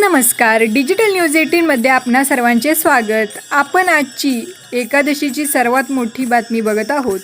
नमस्कार. Digital news एटीनमध्ये आपणा सर्वांचे स्वागत. आपण आजची एकादशीची सर्वात मोठी बातमी बघत आहोत.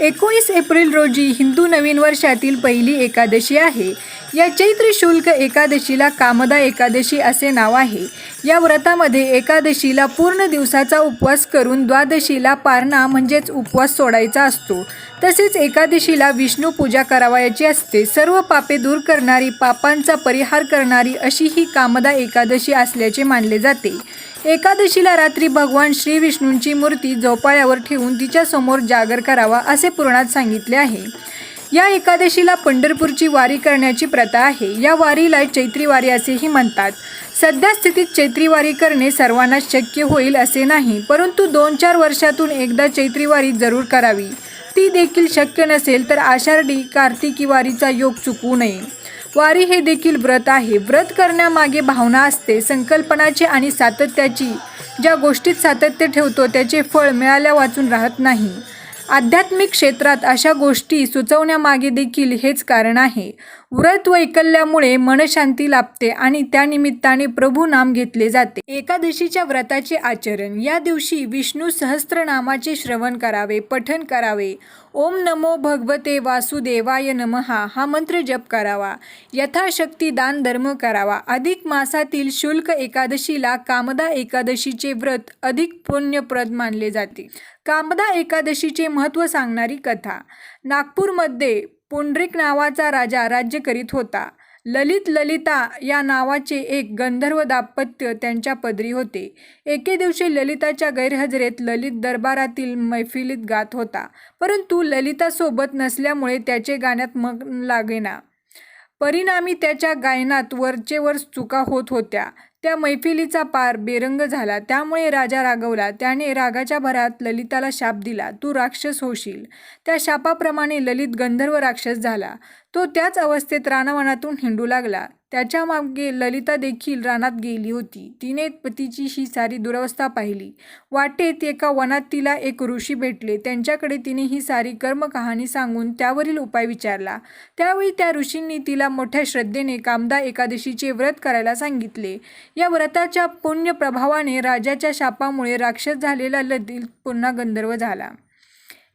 एकोणीस एप्रिल रोजी हिंदू नवीन वर्षातील पहिली एकादशी आहे. या चैत्र शुल्क एकादशीला कामदा एकादशी असे नाव आहे. या व्रतामध्ये एकादशीला पूर्ण दिवसाचा उपवास करून द्वादशीला पारणा म्हणजेच उपवास सोडायचा असतो. तसेच एकादशीला विष्णू पूजा करावयाची असते. सर्व पापे दूर करणारी पापांचा परिहार करणारी अशी ही कामदा एकादशी असल्याचे मानले जाते. एकादशीला रात्री भगवान श्री विष्णूंची मूर्ती झोपाळ्यावर ठेवून तिच्यासमोर जागर करावा असे पुराणात सांगितले आहे. या एकादशीला पंढरपूरची वारी करण्याची प्रथा आहे. या वारीला चैत्री वारी असेही म्हणतात. सध्या स्थितीत चैत्री वारी करणे सर्वांना शक्य होईल असे नाही परंतु दोन चार वर्षातून एकदा चैत्री वारी जरूर करावी. ती देखील शक्य नसेल तर आषाढी कार्तिकी वारीचा योग चुकवू नये. वारी हे देखील व्रत आहे. व्रत करण्यामागे भावना असते संकल्पनाची आणि सातत्याची. ज्या गोष्टीत सातत्य ठेवतो त्याचे फळ मिळाल्या वाचून राहत नाही. आध्यात्मिक क्षेत्रात अशा गोष्टी सुचवण्यामागे देखील हेच कारण आहे. व्रत वैकल्यामुळे मनशांती लाभते आणि त्यानिमित्ताने प्रभू नाम घेतले जाते. एकादशीच्या व्रताचे आचरण. या दिवशी विष्णू सहस्त्रनामाचे श्रवण करावे पठण करावे. ओम नमो भगवते वासुदेवाय नमहा. हा मंत्र जप करावा. यथाशक्ती दान धर्म करावा. अधिक मासातील शुल्क एकादशीला कामदा एकादशीचे व्रत अधिक पुण्यप्रद मानले जाते. कामदा एकादशीचे महत्त्व सांगणारी कथा. नागपूरमध्ये पुंडरिक नावाचा राजा राज्य करीत होता. ललित ललिता या नावाचे एक गंधर्व दाम्पत्य त्यांच्या पदरी होते. एके दिवशी ललिताच्या गैरहजेरीत ललित दरबारातील मैफिलीत गात होता. परंतु ललितासोबत नसल्यामुळे त्याचे गाण्यात मग लागेना. परिणामी त्याच्या गायनात वरचेवर चुका होत होत्या. त्या मैफिलीचा पार बेरंग झाला. त्यामुळे राजा रागवला. त्याने रागाच्या भरात ललिताला शाप दिला. तू राक्षस होशील. त्या शापाप्रमाणे ललित गंधर्व राक्षस झाला. तो त्याच अवस्थेत रानावनातून हिंडू लागला. त्याच्यामागे ललिता देखील रानात गेली होती. तिने पतीची ही सारी दुरवस्था पाहिली. वाटेत एका वनात तिला एक ऋषी भेटले. त्यांच्याकडे तिने ही सारी कर्मकहाणी सांगून त्यावरील उपाय विचारला. त्यावेळी त्या ऋषींनी तिला मोठ्या श्रद्धेने कामदा एकादशीचे व्रत करायला सांगितले. या व्रताच्या पुण्य प्रभावाने राजाच्या शापामुळे राक्षस झालेला ललित पुन्हा गंधर्व झाला.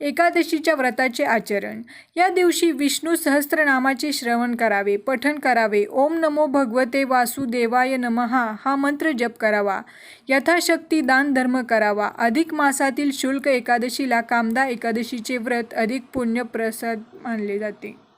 एकादशीच्या व्रताचे आचरण. या दिवशी विष्णू सहस्त्रनामाचे श्रवण करावे पठण करावे. ओम नमो भगवते वासुदेवाय नमहा हा मंत्र जप करावा. यथाशक्ती दान धर्म करावा. अधिक मासातील शुल्क एकादशीला कामदा एकादशीचे व्रत अधिक पुण्यप्रसाद मानले जाते.